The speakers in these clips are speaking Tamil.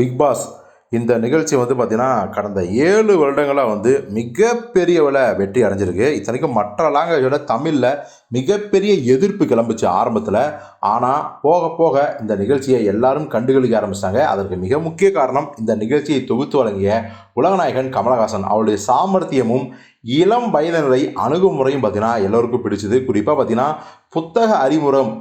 பிக் பாஸ் இந்த நிகழ்ச்சி வந்து பார்த்திங்கன்னா கடந்த ஏழு வருடங்களாக வந்து மிகப்பெரிய விலை வெற்றி அடைஞ்சிருக்கு. இத்தனைக்கும் மற்ற லாங்குவேஜோட தமிழில் மிகப்பெரிய எதிர்ப்பு கிளம்புச்சு ஆரம்பத்தில். ஆனால் போக போக இந்த நிகழ்ச்சியை எல்லாரும் கண்டுகளிக்க ஆரம்பிச்சிட்டாங்க. அதற்கு மிக முக்கிய காரணம் இந்த நிகழ்ச்சியை தொகுத்து வழங்கிய உலகநாயகன் கமலஹாசன். அவருடைய சாமர்த்தியமும் இளம் வயதினரை அணுகுமுறையும் பார்த்தீங்கன்னா எல்லோருக்கும் பிடிச்சது. குறிப்பாக பார்த்தீங்கன்னா புத்தக அறிமுகம்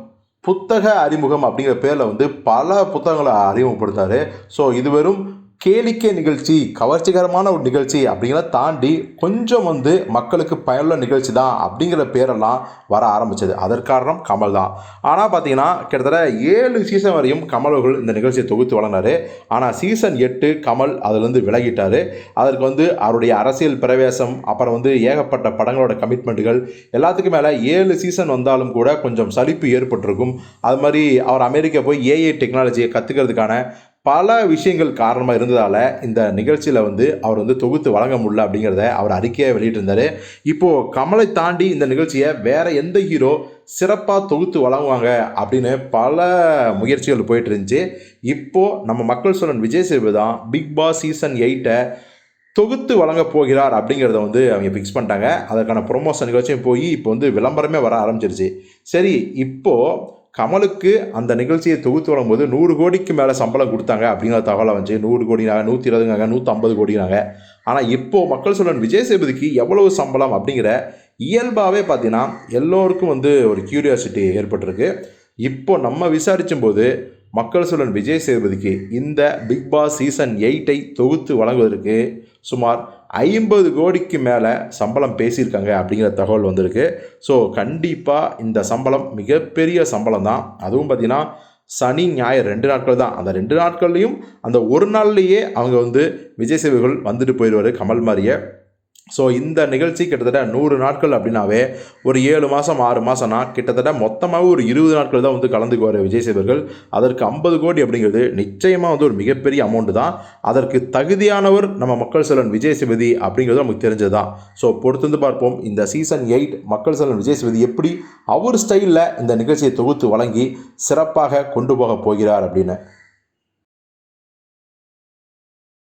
புத்தக அறிமுகம் அப்படிங்கிற பேரில் வந்து பல புத்தகங்களை அறிமுகப்படுத்தாரு ஸோ இது வெறும் கேளிக்கை நிகழ்ச்சி கவர்ச்சிகரமான ஒரு நிகழ்ச்சி அப்படிங்கிறத தாண்டி கொஞ்சம் வந்து மக்களுக்கு பயனுள்ள நிகழ்ச்சி தான் அப்படிங்கிற பேரெல்லாம் வர ஆரம்பிச்சது. அதற்காரணம் கமல் தான். ஆனால் பார்த்தீங்கன்னா கிட்டத்தட்ட ஏழு சீசன் வரையும் கமல் அவர்கள் இந்த நிகழ்ச்சியை தொகுத்து வழங்கினார். ஆனால் சீசன் எட்டு கமல் அதுலேருந்து விலகிட்டார். அதற்கு வந்து அவருடைய அரசியல் பிரவேசம் அப்புறம் வந்து ஏகப்பட்ட படங்களோட கமிட்மெண்ட்டுகள் எல்லாத்துக்கும் மேலே ஏழு சீசன் வந்தாலும் கூட கொஞ்சம் சலிப்பு ஏற்பட்டிருக்கும். அது மாதிரி அவர் அமெரிக்கா போய் ஏஐ டெக்னாலஜியை கற்றுக்கிறதுக்கான பல விஷயங்கள் காரணமாக இருந்ததால் இந்த நிகழ்ச்சியில் வந்து அவர் வந்து தொகுத்து வழங்க முடியல அப்படிங்கிறத அவர் அறிக்கையாக வெளியிட்டிருந்தார். இப்போது கமலை தாண்டி இந்த நிகழ்ச்சியை வேறு எந்த ஹீரோ சிறப்பாக தொகுத்து வழங்குவாங்க அப்படின்னு பல முயற்சிகள் போயிட்டு இருந்துச்சு. இப்போது நம்ம மக்கள் சொல்லன் விஜய் சேது தான் பிக் பாஸ் சீசன் எயிட்டை தொகுத்து வழங்க போகிறார் அப்படிங்கிறத வந்து அவங்க ஃபிக்ஸ் பண்ணிட்டாங்க. அதற்கான ப்ரொமோஷன் நிகழ்ச்சியும் போய் இப்போ வந்து விளம்பரமே வர ஆரம்பிச்சிருச்சு. சரி இப்போது கமலுக்கு அந்த நிகழ்ச்சியை தொகுத்து வரும்போது நூறு கோடிக்கு மேலே சம்பளம் கொடுத்தாங்க அப்படிங்கிற தகவலை வந்துச்சு. நூறு கோடினாங்க நூற்றி இருபதுனாங்க நூற்றம்பது கோடினாங்க ஆனால் இப்போது மக்கள் சொல்லன் விஜய் சேதுபதிக்கு எவ்வளவு சம்பளம் அப்படிங்கிற இயல்பாகவே பார்த்தீங்கன்னா எல்லோருக்கும் வந்து ஒரு கியூரியாசிட்டி ஏற்பட்டிருக்கு. இப்போ நம்ம விசாரிச்சும் போது மக்கள் சொல்லன் விஜய் சேதுபதிக்கு இந்த பிக் பாஸ் சீசன் எயிட்டை தொகுத்து வழங்குவதற்கு சுமார் ஐம்பது கோடிக்கு மேலே சம்பளம் பேசியிருக்காங்க அப்படிங்கிற தகவல் வந்திருக்கு. ஸோ கண்டிப்பாக இந்த சம்பளம் மிகப்பெரிய சம்பளம் தான். அதுவும் பார்த்திங்கன்னா சனி ஞாயிறு ரெண்டு நாட்கள் தான். அந்த ரெண்டு நாட்கள்லையும் அந்த ஒரு நாள்லேயே அவங்க வந்து விஜய் சேவைகள் வந்துட்டு போயிடுவார் கமல் மாதிரியே ஸோ இந்த நிகழ்ச்சி கிட்டத்தட்ட நூறு நாட்கள் அப்படின்னாவே ஒரு ஏழு மாதம் ஆறு மாதம்னா கிட்டத்தட்ட மொத்தமாக ஒரு இருபது நாட்கள் தான் வந்து கலந்துக்குவார் விஜய் சேவர்கள் அதற்கு ஐம்பது கோடி அப்படிங்கிறது நிச்சயமாக வந்து ஒரு மிகப்பெரிய அமௌண்ட்டு தான். அதற்கு தகுதியானவர் நம்ம மக்கள் செல்வன் விஜய் சேவதி அப்படிங்கிறது நமக்கு தெரிஞ்சது தான் ஸோ பொறுத்திருந்து பார்ப்போம். இந்த சீசன் எயிட் மக்கள் செல்வன் விஜய் சேவதி எப்படி அவர் ஸ்டைலில் இந்த நிகழ்ச்சியை தொகுத்து வழங்கி சிறப்பாக கொண்டு போக போகிறார் அப்படின்னு.